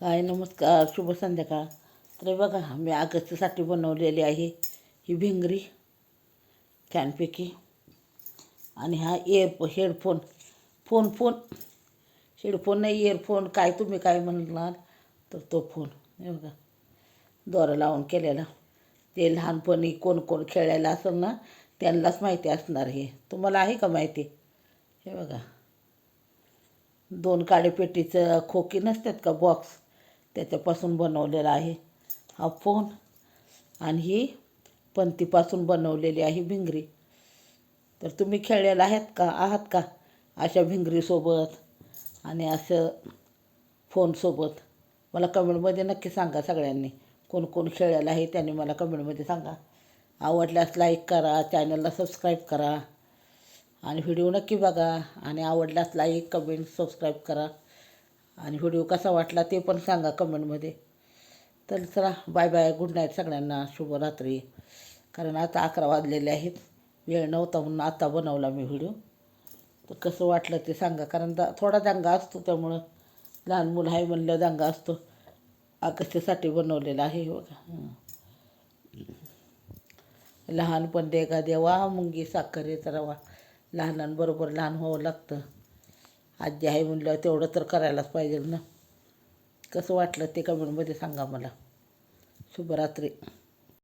काय नमस्कार शुभ संध्याकाळ. तर बघा मी अगस्तीसाठी बनवलेली आहे ही भिंगरी छानपैकी आणि हा ear headphone phone phone headphone नाही इयरफोन काय तुम्ही काय म्हणणार? तर तो फोन हे बघा दोरा लावून केलेला. ते लहानपणी कोण कोण खेळायला असेल ना त्यांनाच माहिती असणार हे. तुम्हाला आहे का माहिती? हे बघा दोन काडेपेटीचं खोकी नसतात का बॉक्स त्याच्यापासून बनवलेला आहे हा फोन. आणि ही पंतीपासून बनवलेली आहे भिंगरी. तर तुम्ही खेळलेला आहेत का? आहात का? अशा भिंगरीसोबत आणि असं फोनसोबत मला कमेंटमध्ये नक्की सांगा सगळ्यांनी. कोण कोण खेळलेलं आहे त्यांनी मला कमेंटमध्ये सांगा. आवडल्यास लाईक करा चॅनलला सबस्क्राईब करा. आणि व्हिडिओ नक्की बघा. आणि आवडल्यास लाईक कमेंट सबस्क्राईब करा. आणि व्हिडिओ कसा वाटला ते पण सांगा कमेंटमध्ये. तर चला बाय बाय गुड नाईट सगळ्यांना शुभरात्री कारण आता अकरा वाजलेले आहेत. वेळ नव्हता म्हणून आता बनवला मी व्हिडिओ. तर कसं वाटलं ते सांगा. कारण दा थोडा दंगा असतो त्यामुळं. लहान मुलं आहे म्हणलं दंगा असतो. आकस्तीसाठी बनवलेला आहे हे बघा. पण दे देगा देवा मुंगी साखर येत रवा. लहानांबरोबर लहान व्हावं लागतं. आजी आहे म्हणलं तेवढं तर करायलाच पाहिजे ना. कसं वाटलं ते कमेंटमध्ये सांगा मला. शुभरात्री.